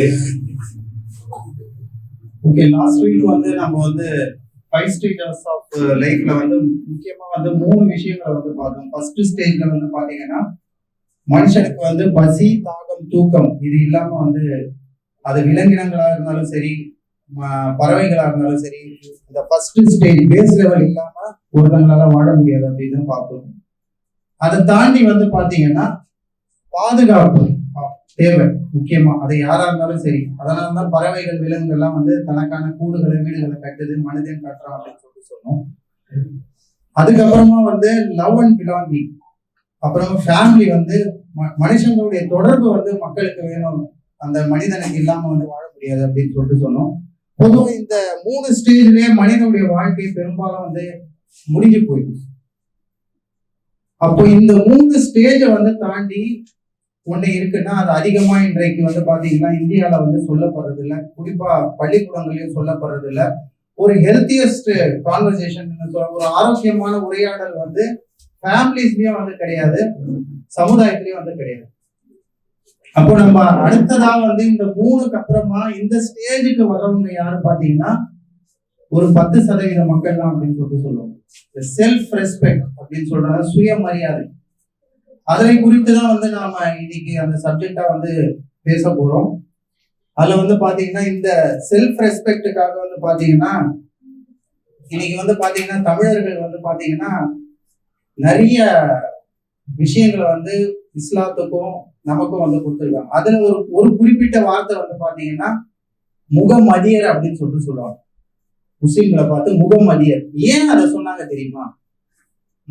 இருக்கு okay last week வந்து நம்ம வந்து ஃபைவ் ஸ்டேஜஸ் ஆஃப் லைஃப்ல வந்து முக்கியமா வந்து மூணு விஷயங்களை வந்து பார்த்தோம். ஃபர்ஸ்ட் ஸ்டேஜ்ல வந்து பாத்தீங்கன்னா மனுஷனுக்கு வந்து பசி தாகம் தூக்கம் இது இல்லாம வந்து அது விலங்கினங்களா இருந்தாலும் சரி பறவைகளா இருந்தாலும் சரி இந்த ஃபர்ஸ்ட் ஸ்டேஜ் பேஸ் லெவல் இல்லாம ஒருத்தங்களால வாழ முடியாது அப்படின்னு பார்த்தோம் அதை தாண்டி வந்து பாத்தீங்கன்னா பாதுகாப்பு. தேவை முக்கியமா. அது யாரா இருந்தாலும் சரி. அதனால தான் பறவைகள் விலங்குகள் எல்லாம் வந்து தனக்கான கூடுகளை வீடுகளை கட்டுது மனிதன் கட்டுறான் அப்படின்னு சொல்லிட்டு சொன்னோம். அதுக்கப்புறமா வந்து லவ் அண்ட் பிலாங்கிங் அப்புறம் ஃபேமிலி வந்து ம- மனுஷங்களுடைய தொடர்பு வந்து மக்களுக்கு வேணும். அந்த மனிதனுக்கு இல்லாம வந்து வாழ முடியாது அப்படின்னு சொல்லிட்டு சொன்னோம். பொதுவாக இந்த மூணு ஸ்டேஜ்லயே மனிதனுடைய வாழ்க்கை பெரும்பாலும் வந்து முடிஞ்சு போயிடும் அப்போ இந்த மூணு ஸ்டேஜை வந்து தாண்டி ஒண்ணு இருக்குன்னா அது அதிகமா இன்றைக்கு வந்து பாத்தீங்கன்னா இந்தியால வந்து சொல்லப்படுறது இல்ல குறிப்பா பள்ளிக்கூடங்களையும் சொல்லப்படுறது இல்ல ஒரு ஹெல்த்தியஸ்ட் கான்வர்சேஷன் ஒரு ஆரோக்கியமான உரையாடல் வந்து ஃபேமிலிஸ்லயும் வந்து கிடையாது சமுதாயத்திலயும் வந்து கிடையாது. அப்போ நம்ம அடுத்ததா வந்து இந்த மூணுக்கு அப்புறமா இந்த ஸ்டேஜுக்கு வர்றவங்க யாரு பாத்தீங்கன்னா ஒரு பத்து சதவீத மக்கள் தான் அப்படின்னு சொல்லிட்டு சொல்லுவோம் செல்ஃப் ரெஸ்பெக்ட் அப்படின்னு சொல்றாங்க சுயமரியாதை. அதனை குறித்து தான் வந்து நாம இன்னைக்கு அந்த சப்ஜெக்டா வந்து பேச போறோம். அதுல வந்து பாத்தீங்கன்னா இந்த செல்ஃப் ரெஸ்பெக்டுக்காக வந்து பாத்தீங்கன்னா இன்னைக்கு வந்து பாத்தீங்கன்னா தமிழர்கள் வந்து பாத்தீங்கன்னா நிறைய விஷயங்களை வந்து இஸ்லாத்துக்கும் நமக்கும் வந்து கொடுத்துருக்காங்க. அதுல ஒரு ஒரு குறிப்பிட்ட வார்த்தை வந்து பாத்தீங்கன்னா முகமதியர் அப்படின்னு சொல்லிட்டு சொல்லுவாங்க. முஸ்லீம்களை பார்த்து முகமதியர். ஏன் அதை சொன்னாங்க தெரியுமா?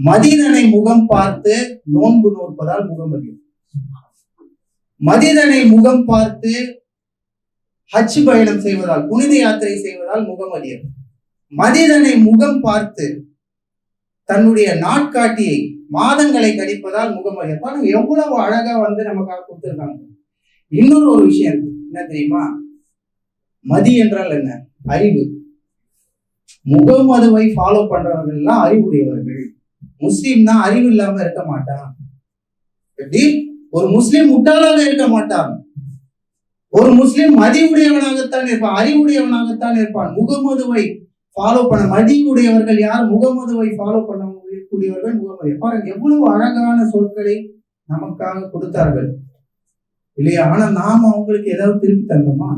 மதிதனை முகம் பார்த்து நோன்பு நோற்பதால் முகம் அறியும். மதிதனை முகம் பார்த்து ஹஜ் பயணம் செய்வதால் புனித யாத்திரை செய்வதால் முகம் அறியும். மதிதனை முகம் பார்த்து தன்னுடைய நாட்காட்டியை மாதங்களை கணிப்பதால் முகமதியர் பாருங்க எவ்வளவு அழகா வந்து நமக்காக கொடுத்துருக்காங்க. இன்னொரு ஒரு விஷயம் இருக்கு. என்ன தெரியுமா? மதி என்றால் என்ன? அறிவு. முகமதுவை ஃபாலோ பண்றவர்கள் எல்லாம் அறிவுடையவர்கள். முஸ்லீம்னா அறிவு இல்லாம இருக்க மாட்டான். எப்படி? ஒரு முஸ்லீம் முட்டாளாக இருக்க மாட்டான். ஒரு முஸ்லீம் மதிவுடையவனாகத்தான் இருப்பான் அறிவுடையவனாகத்தான் இருப்பான். முகமதுவை ஃபாலோ பண்ண மதியுடையவர்கள் யார்? முகமதுவை ஃபாலோ பண்ண கூடியவர்கள் முகமது. பாருங்க எவ்வளவு அழகான சொற்களை நமக்காக கொடுத்தார்கள். இல்லையா? ஆனா நாம அவங்களுக்கு ஏதாவது திருப்பி தந்தோமா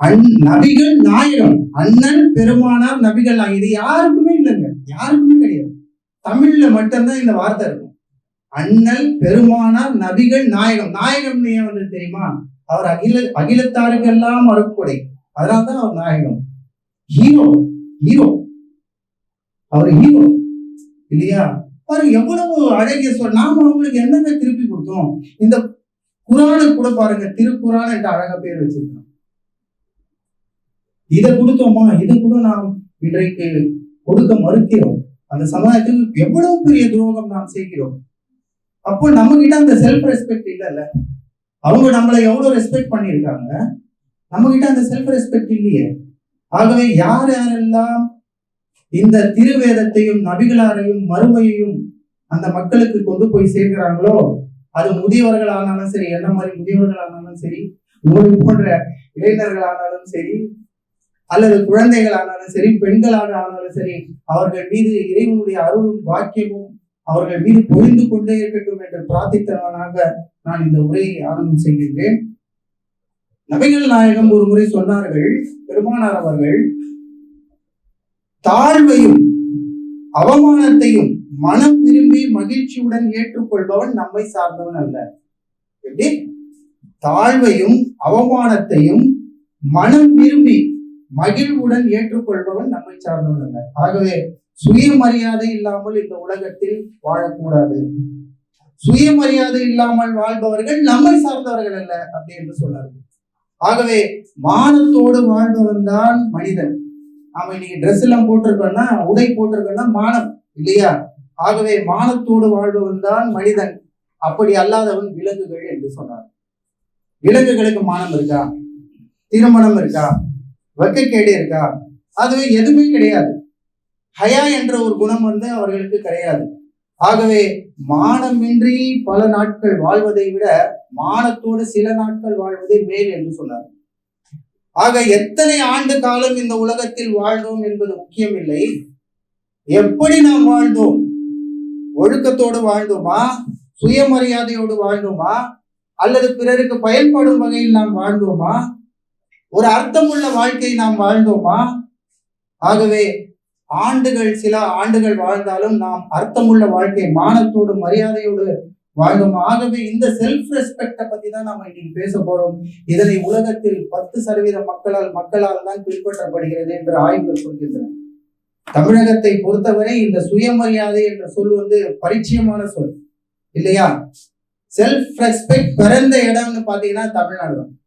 அண் நபிகள் நாயகம் அண்ணன் பெருமானார் நபிகள் ஆகியது இது யாருக்குமே இல்லைங்க. யாருக்குமே கிடையாது. தமிழ்ல மட்டும்தான் இந்த வார்த்தை இருக்கும். அண்ணல் பெருமானார் நபிகள் நாயகம். நாயகம் ஏன் வந்து தெரியுமா? அவர் அகில அகிலத்தாருக்கெல்லாம் அதனால தான் அவர் நாயகம். ஹீரோ ஹீரோ அவர் ஹீரோ இல்லையா? பாருங்க எவ்வளவு அழகிய சொல். நாம அவங்களுக்கு என்னங்க திருப்பி கொடுத்தோம்? இந்த குரானுக்கு கூட பாருங்க. திருக்குறான் என்ற அழகா பேர் வச்சிருக்கோம் இதை கொடுத்தோமா? இதை கூட நாம் இன்றைக்கு கொடுக்க மறுக்கிறோம். அந்த சமுதாயத்தில் எவ்வளவு பெரிய துரோகம் நாம் செய்கிறோம்? அப்போ நம்ம கிட்ட அந்த செல்ஃப் ரெஸ்பெக்ட் இல்லைல்ல. அவங்க நம்மளை எவ்வளவு ரெஸ்பெக்ட் பண்ணியிருக்காங்க? நம்ம கிட்ட அந்த செல்ஃப் ரெஸ்பெக்ட் இல்லையே. ஆகவே யார் யாரெல்லாம் இந்த திருவேதத்தையும் நபிகளாரையும் மறுமையையும் அந்த மக்களுக்கு கொண்டு போய் சேர்க்கிறாங்களோ அது முதியவர்கள் ஆனாலும் சரி என்ன மாதிரி முதியவர்கள் ஆனாலும் சரி உங்களுக்கு போன்ற இளைஞர்கள் ஆனாலும் சரி அல்லது குழந்தைகள் ஆனாலும் சரி பெண்களாக ஆனாலும் சரி அவர்கள் மீது இறைவனுடைய அருளும் வாக்கியமும் அவர்கள் மீது பொழிந்து கொண்டே இருக்கட்டும் என்று பிரார்த்தித்தவனாக நான் இந்த உரையை ஆரம்பம் செய்கின்றேன். நபிகள் நாயகம் ஒரு முறை சொன்னார்கள் பெருமானார் அவர்கள் தாழ்வையும் அவமானத்தையும் மனம் விரும்பி மகிழ்ச்சியுடன் ஏற்றுக்கொள்பவன் நம்மை சார்ந்தவன் அல்ல. எப்படி? தாழ்வையும் அவமானத்தையும் மனம் விரும்பி மகிழ்வுடன் ஏற்றுக்கொள்பவன் நம்மை சார்ந்தவன் அல்ல ஆகவே சுயமரியாதை இல்லாமல் இந்த உலகத்தில் வாழக்கூடாது. சுயமரியாதை இல்லாமல் வாழ்பவர்கள் நம்மை சார்ந்தவர்கள் அல்ல அப்படி என்று சொன்னார்கள். ஆகவே மானத்தோடு வாழ்பவன் தான் மனிதன். நாம இன்னைக்கு ட்ரெஸ் எல்லாம் போட்டிருக்கோம்னா உடை போட்டிருக்கோம்னா மானம் இல்லையா? ஆகவே மானத்தோடு வாழ்பவன் தான் மனிதன். அப்படி அல்லாதவன் விலங்குகள் என்று சொன்னார் விலங்குகளுக்கு மானம் இருக்கா? திருமணம் இருக்கா? வக்கக்கேடு இருக்கா? அதுவே எதுவுமே கிடையாது. ஹயா என்ற ஒரு குணம் வந்து அவர்களுக்கு கிடையாது. ஆகவே மானமின்றி பல நாட்கள் வாழ்வதை விட மானத்தோடு சில நாட்கள் வாழ்வதே மேல் என்று சொன்னார். ஆக எத்தனை ஆண்டு காலம் இந்த உலகத்தில் வாழ்ந்தோம் என்பது முக்கியமில்லை. எப்படி நாம் வாழ்ந்தோம்? ஒழுக்கத்தோடு வாழ்ந்தோமா? சுயமரியாதையோடு வாழ்ந்தோமா? அல்லது பிறருக்கு பயன்படும் வகையில் நாம் வாழ்ந்தோமா? ஒரு அர்த்தமுள்ள வாழ்க்கை நாம் வாழ்ந்தோமா? ஆகவே ஆண்டுகள் சில ஆண்டுகள் வாழ்ந்தாலும் நாம் அர்த்தமுள்ள வாழ்க்கை மானத்தோடு மரியாதையோடு வாழ்ந்தோம்? ஆகவே இந்த செல்ஃப் ரெஸ்பெக்டை பத்தி தான் நம்ம இன்னைக்கு பேச போறோம். இதனை உலகத்தில் பத்து சதவீத மக்களால் மக்களால் தான் பின்பற்றப்படுகிறது என்று ஆய்வுகள் சொல்கின்றன. தமிழகத்தை பொறுத்தவரை இந்த சுயமரியாதை என்ற சொல் வந்து பரிச்சயமான சொல். இல்லையா? செல்ஃப் ரெஸ்பெக்ட் பிறந்த இடம்னு பாத்தீங்கன்னா தமிழ்நாடு தான்.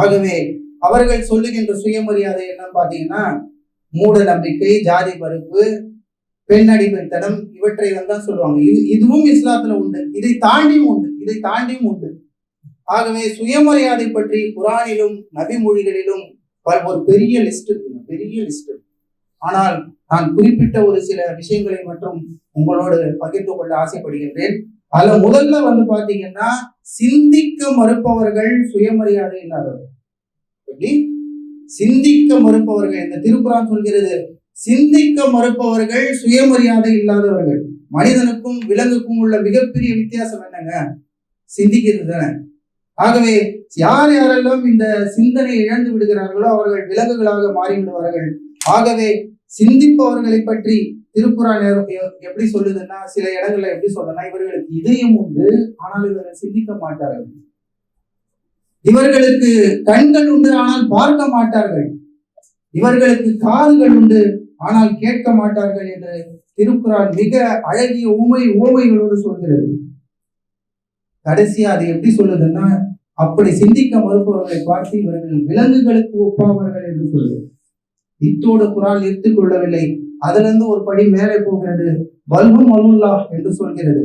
ஆகவே அவர்கள் சொல்லுகின்ற சுயமரியாதை என்ன பார்த்தீங்கன்னா மூட நம்பிக்கை ஜாதி பருப்பு பெண் அடிமைத்தனம் இவற்றை தான் சொல்லுவாங்க. இது இதுவும் இஸ்லாத்துல உண்டு. இதை தாண்டியும் உண்டு. இதை தாண்டியும் உண்டு. ஆகவே சுயமரியாதை பற்றி குரானிலும் நபிமொழிகளிலும் ஒரு பெரிய லிஸ்ட் இருக்குங்க பெரிய லிஸ்ட் ஆனால் நான் குறிப்பிட்ட ஒரு சில விஷயங்களை மட்டும் உங்களோடு பகிர்ந்து கொள்ள ஆசைப்படுகின்றேன். அதுல முதல்ல வந்து பாத்தீங்கன்னா சிந்திக்க மறுப்பவர்கள் சுயமரியாதை இல்லாதவர்கள் எப்படி? சிந்திக்க மறுப்பவர்கள் இந்த திருக்குறான் சொல்கிறது சிந்திக்க மறுப்பவர்கள் சுயமரியாதை இல்லாதவர்கள். மனிதனுக்கும் விலங்குக்கும் உள்ள மிகப்பெரிய வித்தியாசம் என்னங்க? சிந்திக்கிறது தானே. ஆகவே யார் யாரெல்லாம் இந்த சிந்தனை இழந்து விடுகிறார்களோ அவர்கள் விலங்குகளாக மாறிவிடுவார்கள். ஆகவே சிந்திப்பவர்களை பற்றி திருக்குறள் எப்படி சொல்லுதுன்னா சில இடங்கள்ல எப்படி சொல்றேன்னா இவர்களுக்கு இதயம் உண்டு ஆனால் இவர்கள் சிந்திக்க மாட்டார்கள். இவர்களுக்கு கண்கள் உண்டு ஆனால் பார்க்க மாட்டார்கள். இவர்களுக்கு காதுகள் உண்டு ஆனால் கேட்க மாட்டார்கள் என்று திருக்குறான் மிக அழகிய உமை ஊமைகளோடு சொல்கிறது. கடைசியா அது எப்படி சொல்லுதுன்னா அப்படி சிந்திக்க மறுப்பவர்களை பார்த்து இவர்கள் விலங்குகளுக்கு ஒப்பாவார்கள் என்று சொல்லுது இத்தோடு குரால் நிறுத்திக் கொள்ளவில்லை. அதிலிருந்து ஒரு படி மேலே போகிறது பல்பும் அலுல்லா என்று சொல்கிறது.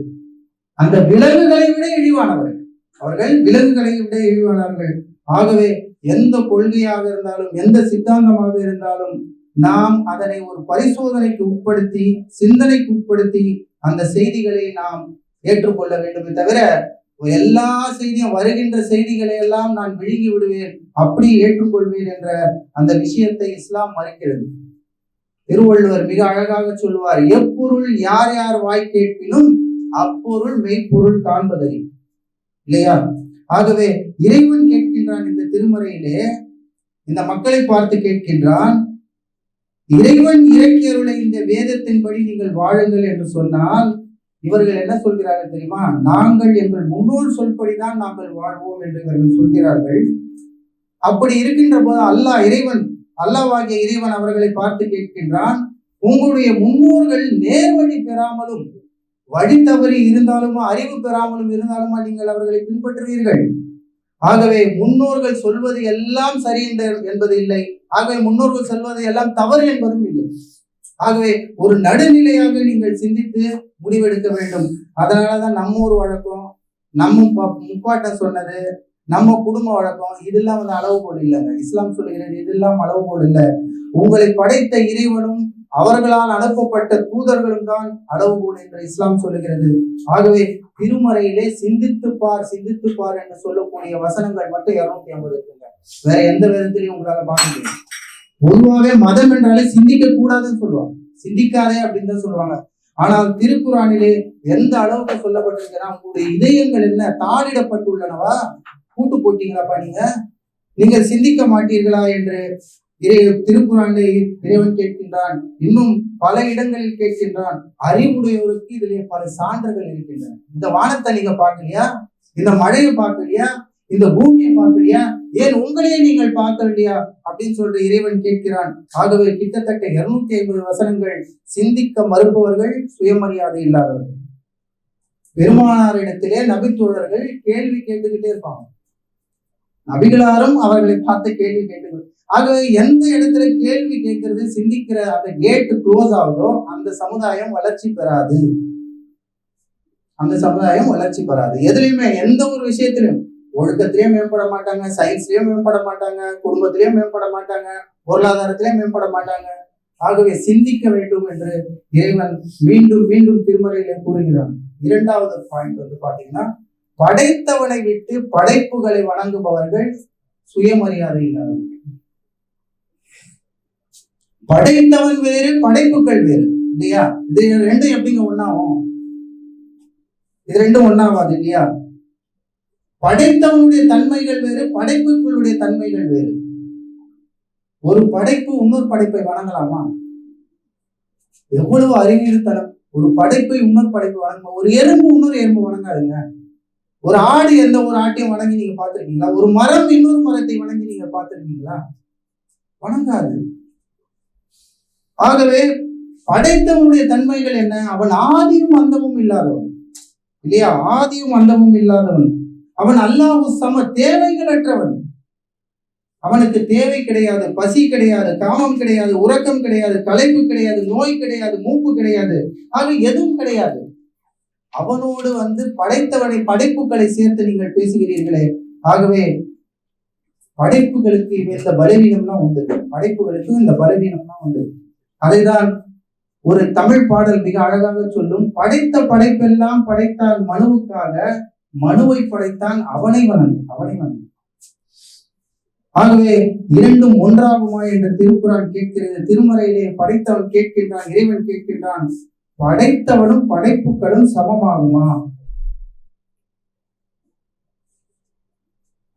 அந்த விலங்குகளை விட இழிவானவர்கள். அவர்கள் விலங்குகளை விட இழிவானவர்கள். ஆகவே எந்த கொள்கையாக இருந்தாலும் எந்த சித்தாந்தமாக இருந்தாலும் நாம் அதனை ஒரு பரிசோதனைக்கு உட்படுத்தி சிந்தனைக்கு உட்படுத்தி அந்த செய்திகளை நாம் ஏற்றுக்கொள்ள வேண்டுமே தவிர எல்லா செய்தியும் வருகின்ற செய்திகளை எல்லாம் நான் விழுங்கி விடுவேன் அப்படி ஏற்றுக்கொள்வேன் என்ற அந்த விஷயத்தை இஸ்லாம் மறுக்கிறது. திருவள்ளுவர் மிக அழகாக சொல்லுவார் எப்பொருள் யார் யார் வாய் கேட்பினும் அப்பொருள் மெய்ப்பொருள் காண்பதறி. இல்லையா? ஆகவே இறைவன் கேட்கின்றான் இந்த திருமறையிலே இந்த மக்களை பார்த்து கேட்கின்றான் இறைவன் இறக்கியருளை இந்த வேதத்தின்படி நீங்கள் வாழுங்கள் என்று சொன்னால் இவர்கள் என்ன சொல்கிறார்கள் தெரியுமா? நாங்கள் எங்கள் முன்னோர் சொல்படிதான் நாங்கள் வாழ்வோம் என்று இவர்கள் சொல்கிறார்கள். அப்படி இருக்கின்ற போது அல்லாஹ் இறைவன் அல்லவாகிய இறைவன் அவர்களை பார்த்து கேட்கின்றான் உங்களுடைய முன்னோர்கள் நேர்வழி பெறாமலும் வழி தவறி இருந்தாலுமா அறிவு பெறாமலும் இருந்தாலுமா நீங்கள் அவர்களை பின்பற்றுவீர்கள்? ஆகவே முன்னோர்கள் சொல்வது எல்லாம் சரி என்பது இல்லை. ஆகவே முன்னோர்கள் சொல்வது எல்லாம் தவறு என்பதும் இல்லை. ஆகவே ஒரு நடுநிலையாக நீங்கள் சிந்தித்து முடிவெடுக்க வேண்டும். அதனாலதான் நம்ம ஒரு வழக்கம். நம்ம ப- முப்பாட்டம் சொன்னது நம்ம குடும்ப வழக்கம் இதெல்லாம் வந்து அளவுகோல் இல்லைங்க. இஸ்லாம் சொல்லுகிறது இதெல்லாம் அளவுகோல் இல்லை. உங்களை படைத்த இறைவனும் அவர்களால் அனுப்பப்பட்ட தூதர்களும் தான் அளவுகோல் என்று இஸ்லாம் சொல்லுகிறது. ஆகவே திருமறையிலே சிந்தித்து பார் சிந்தித்து பார் என்று சொல்லக்கூடிய வசனங்கள் மட்டும் இருநூத்தி ஐம்பது இருக்குங்க. வேற எந்த விதத்திலையும் உங்களால பார்க்க முடியும் பொதுவாகவே மதம் என்றாலே சிந்திக்க கூடாதுன்னு சொல்லுவாங்க. சிந்திக்காதே அப்படின்னு தான் சொல்லுவாங்க. ஆனால் திருக்குறானிலே எந்த அளவுக்கு சொல்லப்பட்டிருக்குன்னா உங்களுடைய இதயங்கள் என்ன? தாளிடப்பட்டுள்ளனவா? கூட்டு போட்டீங்களாப்பா நீங்க? நீங்கள் சிந்திக்க மாட்டீர்களா என்று இறை திருக்குறானிலே இறைவன் கேட்கின்றான். இன்னும் பல இடங்களில் கேட்கின்றான். அறிவுடையவருக்கு இதிலே பல சான்றுகள் இருக்கின்றன. இந்த வானத்தை நீங்க பார்க்கலையா? இந்த மழையை பார்க்கலையா? இந்த பூமியை பார்க்கலையா? ஏன் உங்களையே நீங்கள் பார்க்கலையா? அப்படின்னு சொல்ற இறைவன் கேட்கிறான். ஆகவே கிட்டத்தட்ட இருநூத்தி ஐம்பது வசனங்கள் சிந்திக்க மறுப்பவர்கள் சுயமரியாதை இல்லாதவர்கள். பெருமானாரிடத்திலே நபித்தோழர்கள் கேள்வி கேட்டுக்கிட்டே இருப்பாங்க. நபிகளாரும் அவர்களை பார்த்து கேள்வி கேட்டுக்கொள் ஆகவே எந்த இடத்துல கேள்வி கேட்கறது சிந்திக்கிற அந்த கேட்டு க்ளோஸ் ஆகுதோ அந்த சமுதாயம் வளர்ச்சி பெறாது. அந்த சமுதாயம் வளர்ச்சி பெறாது. எதுலையுமே எந்த ஒரு விஷயத்திலும் ஒழுக்கத்திலயும் மேம்பட மாட்டாங்க சயின்ஸ்லயும் மேம்பட மாட்டாங்க குடும்பத்திலயும் மேம்பட மாட்டாங்க பொருளாதாரத்திலயும் மேம்பட மாட்டாங்க. ஆகவே சிந்திக்க வேண்டும் என்று இறைவன் மீண்டும் மீண்டும் திருமறையில கூறுகிறான். இரண்டாவது பாயிண்ட் வந்து பாத்தீங்கன்னா படைத்தவனை விட்டு படைப்புகளை வணங்குபவர்கள் சுயமரியாதை இல்லாதவர்கள் படைத்தவன் வேறு படைப்புகள் வேறு இல்லையா? இது ரெண்டும் எப்படிங்க ஒன்னாகும் இது ரெண்டும் ஒண்ணாவாது இல்லையா? படைத்தவனுடைய தன்மைகள் வேறு படைப்புகளுடைய தன்மைகள் வேறு. ஒரு படைப்பு இன்னொரு படைப்பை வணங்கலாமா? எவ்வளவு அறிவியல்தனம் ஒரு படைப்பை இன்னொரு படைப்பு வணங்க ஒரு எறும்பு இன்னொரு எறும்பு வணங்காதுங்க. ஒரு ஆடு எந்த ஒரு ஆட்டையும் வணங்கி நீங்க பார்த்திருக்கீங்களா? ஒரு மரம் இன்னொரு மரத்தை வணங்கி நீங்க பாத்துருக்கீங்களா வணங்காது. ஆகவே படைத்தவனுடைய தன்மைகள் என்ன? அவன் ஆதியும் அந்தமும் இல்லாதவன். இல்லையா? ஆதியும் அந்தமும் இல்லாதவன். அவன் அல்லாஹு சம தேவைகளற்றவன். அவனுக்கு தேவை கிடையாது பசி கிடையாது காமம் கிடையாது உறக்கம் கிடையாது களைப்பு கிடையாது நோய் கிடையாது மூப்பு கிடையாது. ஆக எதுவும் கிடையாது. அவனோடு வந்து படைத்தவனை படைப்புகளை சேர்த்து நீங்கள் பேசுகிறீர்களே. ஆகவே படைப்புகளுக்கு இந்த பலவீனம்லாம் உண்டு. படைப்புகளுக்கு இந்த பலவீனம்லாம் உண்டு. அதைதான் ஒரு தமிழ் பாடல் மிக அழகாக சொல்லும். படைத்த படைப்பெல்லாம் படைத்தான் மனுவுக்காக மனுவை படைத்தான் அவனை வணங்கு அவனை வணங்கு ஆகவே இரண்டும் ஒன்றாகுமா என்று திருக்குறான் கேட்கிறது. திருமறையிலே படைத்தவன் கேட்கின்றான் இறைவன் கேட்கின்றான். படைத்தவனும் படைப்புகளும் சமமாகுமா?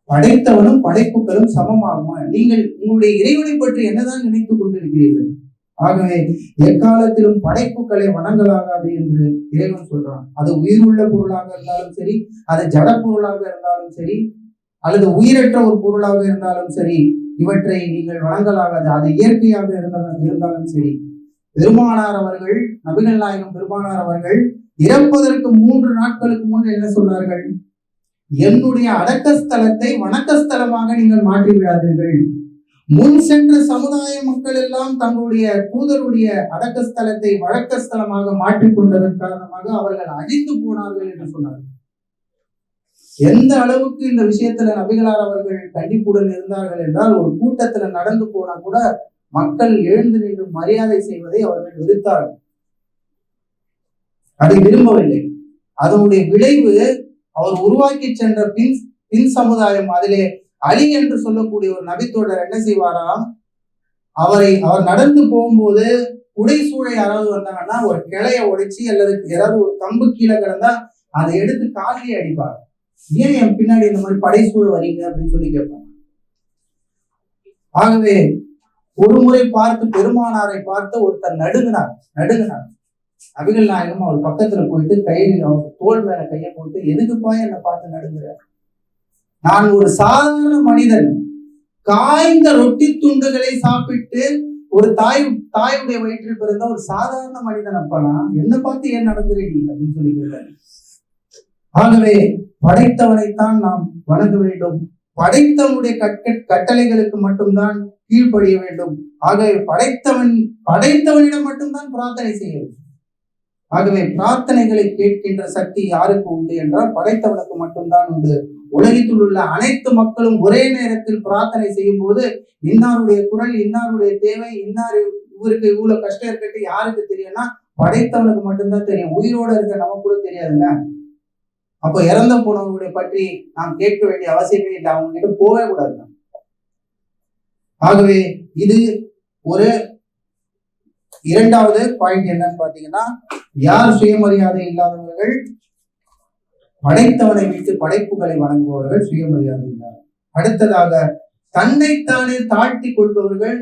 படைத்தவனும் படைப்புகளும் சமமாகுமா? நீங்கள் உங்களுடைய இறைவனை பற்றி என்னதான் நினைத்துக் கொண்டிருக்கிறீர்கள்? ஆகவே எக்காலத்திலும் படைப்புகளை வணங்கலாகாது என்று இறைவன் சொல்றான். அது உயிருள்ள பொருளாக இருந்தாலும் சரி அது ஜட பொருளாக இருந்தாலும் சரி அல்லது உயிரற்ற ஒரு பொருளாக இருந்தாலும் சரி இவற்றை நீங்கள் வணங்கலாகாது. அது இயற்கையாக இருந்தாலும் இருந்தாலும் சரி. பெருமானார் அவர்கள் நபிகள் நாயகம் பெருமானார் அவர்கள் இறப்பதற்கு மூன்று நாட்களுக்கு முன் என்ன சொன்னார்கள்? என்னுடைய அடக்கஸ்தலத்தை வணக்கஸ்தலமாக நீங்கள் மாற்றி விடாதீர்கள் முன் சென்ற சமுதாய மக்கள் எல்லாம் தங்களுடைய தூதருடைய அடக்கஸ்தலத்தை வழக்கஸ்தலமாக மாற்றிக் கொண்டதன் காரணமாக அவர்கள் அழிந்து போனார்கள் என்று சொன்னார்கள். எந்த அளவுக்கு இந்த விஷயத்துல நபிகளார் அவர்கள் கண்டிப்புடன் இருந்தார்கள் என்றால் ஒரு கூட்டத்துல நடந்து போனா கூட மக்கள் எழுந்து நின்று மரியாதை செய்வதை அவர்கள் வெறுத்தார்கள் அதை விரும்பவில்லை. அதனுடைய விளைவு அவர் உருவாக்கி சென்ற பின் பின் சமுதாயம் அதிலே அலி என்று சொல்லக்கூடிய ஒரு நபித்தோடர் என்ன செய்வாராம்? அவரை அவர் நடந்து போகும்போது உடை உடைசூழை யாராவது வந்தாங்கன்னா ஒரு கிளைய உடைச்சி அல்லது ஏதாவது ஒரு கம்பு கீழே கிடந்தா அதை எடுத்து காலையை அடிப்பார். ஏன் என் பின்னாடி இந்த மாதிரி படைசூழ வரீங்க அப்படின்னு சொல்லி கேட்பாங்க. ஆகவே ஒரு முறை பார்த்து பெருமானாரை பார்த்து ஒருத்தர் நடுங்கினார் நடுங்கினார். நபிகள் நாயகம் அவர் பக்கத்துல போயிட்டு கையில் அவர் தோல் மேல கையை போட்டு எதுக்குப்பா என்னை பார்த்து நடுங்குற? நான் ஒரு சாதாரண மனிதன். காய்ந்த ரொட்டி துண்டுகளை சாப்பிட்டு ஒரு தாய் தாயுடைய வயிற்றில் பிறந்த ஒரு சாதாரண மனிதன் அப்பனா என்ன பார்த்து ஏன் நடந்துறீங்க அப்படின்னு சொல்லி கேட்டாரு. ஆகவே படைத்தவனைத்தான் நாம் வணங்க வேண்டும். படைத்தவனுடைய கட்ட கட்டளைகளுக்கு மட்டும்தான் கீழ்ப்படிய வேண்டும். ஆகவே படைத்தவன் படைத்தவனிடம் மட்டும்தான் பிரார்த்தனை செய்ய வேண்டும். ஆகவே பிரார்த்தனைகளை கேட்கின்ற சக்தி யாருக்கு உண்டு என்றால் படைத்தவனுக்கு மட்டும்தான் உண்டு. உலகத்தில் உள்ள அனைத்து மக்களும் ஒரே நேரத்தில் பிரார்த்தனை செய்யும் போது இன்னாருடைய குரல் இன்னாருடைய தேவை இன்னார் இவருக்கு இவ்வளவு கஷ்டம் இருக்கட்டு யாருக்கு தெரியும்னா படைத்தவனுக்கு மட்டும்தான் தெரியும். உயிரோட இருக்க நமக்கு கூட தெரியாதுங்க. அப்போ இறந்து போனவங்களை பற்றி நாம் கேட்க வேண்டிய அவசியமே இல்லை. அவங்க கிட்ட போவே கூடாது ஆகவே இது ஒரு இரண்டாவது பாயிண்ட் என்னன்னு பாத்தீங்கன்னா யார் சுயமரியாதை இல்லாதவர்கள் படைத்தவனை விட்டு படைப்புகளை வழங்குபவர்கள் சுயமரியாதை இல்லாத அடுத்ததாக தன்னைத்தானே தாழ்த்தி கொள்பவர்கள்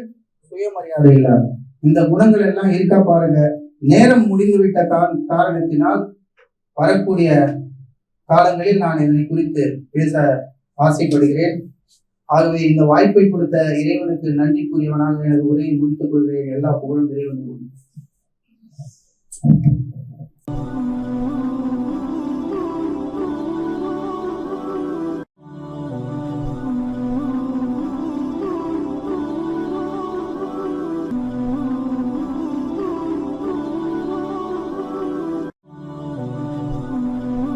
சுயமரியாதை இல்லாத இந்த குணங்கள் எல்லாம் இருக்கா பாருங்க. நேரம் முடிந்துவிட்ட காரணத்தினால் வரக்கூடிய காலங்களில் நான் இதனை குறித்து பேச ஆசைப்படுகிறேன். ஆகவே இந்த வாய்ப்பை கொடுத்த இறைவனுக்கு நன்றி கூறியவனாக எனது உரையை முடித்துக் கொள்கிறேன். எல்லா புகழும் இறைவனுக்கும்